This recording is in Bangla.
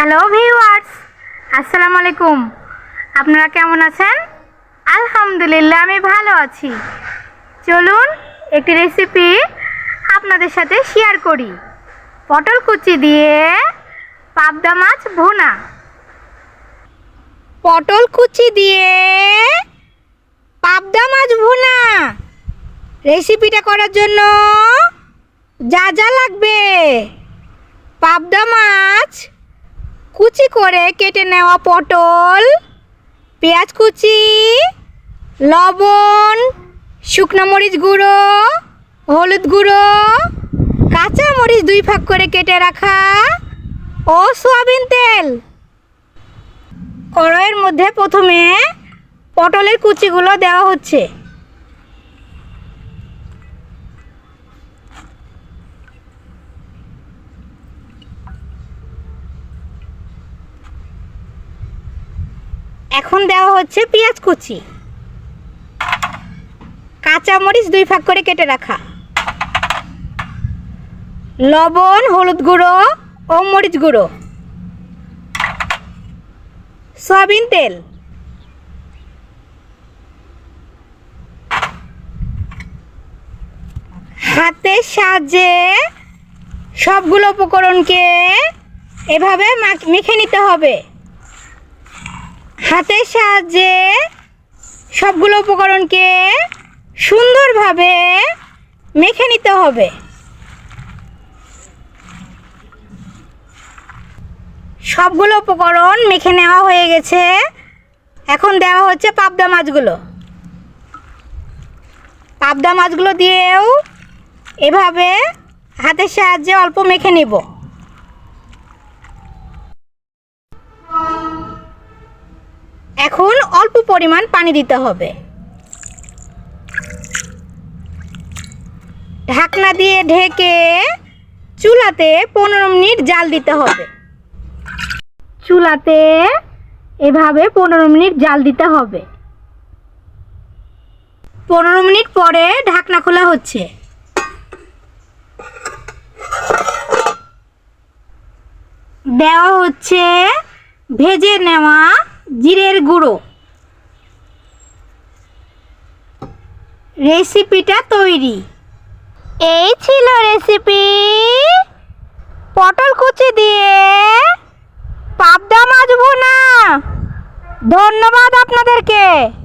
হ্যালো ভিউয়ার্স আসসালামু আলাইকুম আপনারা কেমন আছেন? আলহামদুলিল্লাহ, আমি ভালো আছি। চলুন একটি রেসিপি আপনাদের সাথে শেয়ার করি। পটল কুচি দিয়ে পাবদা মাছ ভুনা। পটল কুচি দিয়ে পাবদা মাছ ভুনা। রেসিপিটা করার জন্য যা যা লাগবে। পাবদা মাছ কুচি করে কেটে নেওয়া পটল, পেঁয়াজ কুচি, লবণ, শুকনো মরিচ গুঁড়ো, হলুদ গুঁড়ো, কাঁচা মরিচ দুই ভাগ করে কেটে রাখা, ও সয়াবিন তেল। কড়াইয়ের মধ্যে প্রথমে পটলের কুচিগুলো দেওয়া হচ্ছে। এখন দেওয়া হচ্ছে পেঁয়াজ কুচি। কাঁচা মরিচ দুই ভাগ করে কেটে রাখা। লবণ, হলুদ গুঁড়ো ও মরিচ গুঁড়ো। সয়াবিন তেল। হাতের সাহায্যে সবগুলো উপকরণকে এভাবে মেখে নিতে হবে। হাতের সাহায্যে সবগুলো উপকরণকে সুন্দরভাবে মেখে নিতে হবে। সবগুলো উপকরণ মেখে নেওয়া হয়ে গেছে। এখন দেওয়া হচ্ছে পাবদা মাছগুলো। পাবদা মাছগুলো দিয়েও এভাবে হাতের সাহায্যে অল্প মেখে নেব। এখন অল্প পরিমাণ পানি দিতে হবে। ঢাকনা দিয়ে ঢেকে চুলাতে পনেরো মিনিট জাল দিতে হবে। চুলাতে এভাবে পনেরো মিনিট জাল দিতে হবে। পনেরো মিনিট পরে ঢাকনা খোলা হচ্ছে। দেওয়া হচ্ছে ভেজে নেওয়া জিরের গুঁড়ো। রেসিপিটা তৈরি। এই ছিল রেসিপি। পটল কুচি দিয়ে পাবদা মাছ ভুনা। ধন্যবাদ আপনাদেরকে।